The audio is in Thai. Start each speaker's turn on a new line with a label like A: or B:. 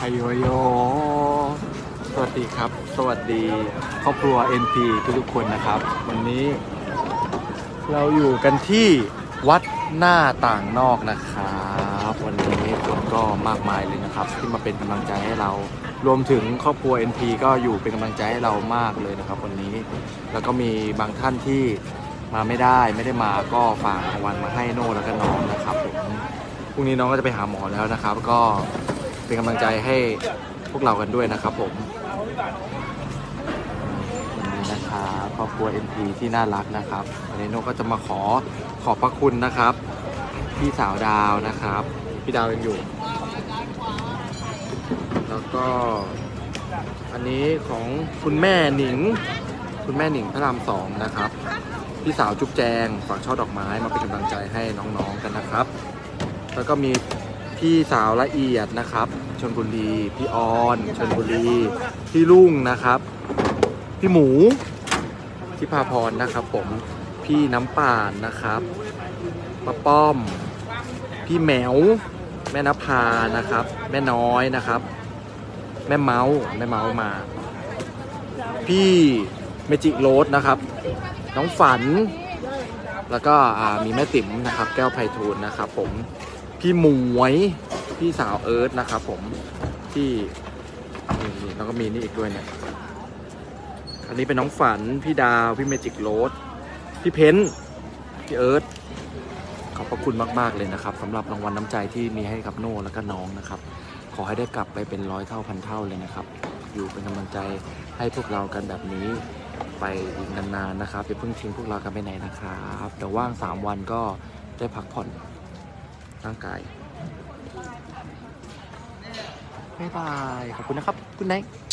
A: ไฮโยโย สวัสดีครับ สวัสดีครอบครัว NP ทุกๆคนนะครับ วันนี้ เราอยู่กันที่วัดหน้าต่างนอกนะครับวันนี้คนก็มากมายเลยนะครับ ที่มาเป็นกำลังใจให้เรา รวมถึงครอบครัว NP ก็อยู่เป็นกำลังใจให้เรามากเลยนะครับวันนี้ แล้วก็มีบางท่านที่มาไม่ได้ไม่ได้มาก็ฝากรางวัลมาให้โน่แล้วก็น้องนะครับผมพรุ่งนี้น้องก็จะไปหาหมอแล้วนะครับ ก็ เป็นกำลังใจให้พวกเรากันด้วยนะครับผมวันนี้นะครับครอบครัว NP ที่น่ารักนะครับวันนี้โนก็จะมาขอขอบพระคุณนะครับ พี่สาวดาวนะครับ พี่ดาวยังอยู่ แล้วก็ อันนี้ของคุณแม่หนิง คุณแม่หนิงพระรามสองนะครับ พี่สาวจุ๊บแจงฝากช่อดอกไม้มาเป็นกำลังใจให้น้องๆกันนะครับ แล้วก็มี พี่สาวละเอียดนะครับชนบุรีพี่ออนชนบุรี พี่ลุงนะครับ พี่หมูที่พาพรนะครับ ผมพี่น้ำป่านนะครับป้าป้อม พี่แหมวแม่นภานะครับ แม่น้อยนะครับ แม่เมาส์แม่เมาส์มา พี่เมจิโรสนะครับ น้องฝัน แล้วก็มีแม่ติ๋มนะครับ แก้วไพฑูรย์นะครับ ผม พี่หมวยพี่สาวเอิร์ธนะครับผมที่นี่แล้วก็มีนี่อีกด้วยเนี่ยอันนี้เป็นน้องฝัน พี่ดาว พี่เมจิกโรสพี่เพ้นพี่เอิร์ธขอบพระคุณมาก ๆ เลยนะครับสำหรับรางวัลน้ำใจที่มีให้กับโน่แล้วก็น้องนะครับ ขอให้ได้กลับไปเป็นร้อยเท่าพันเท่าเลยนะครับ อยู่เป็นกำลังใจให้พวกเรากันแบบนี้ไปอีกนานๆนะครับอย่าเพิ่งทิ้งพวกเรากันไปไหนนะครับเดี๋ยวว่าง 3 วันก็ได้พักผ่อน ร่างกายบ๊ายบาย ขอบคุณนะครับ คุณไนท์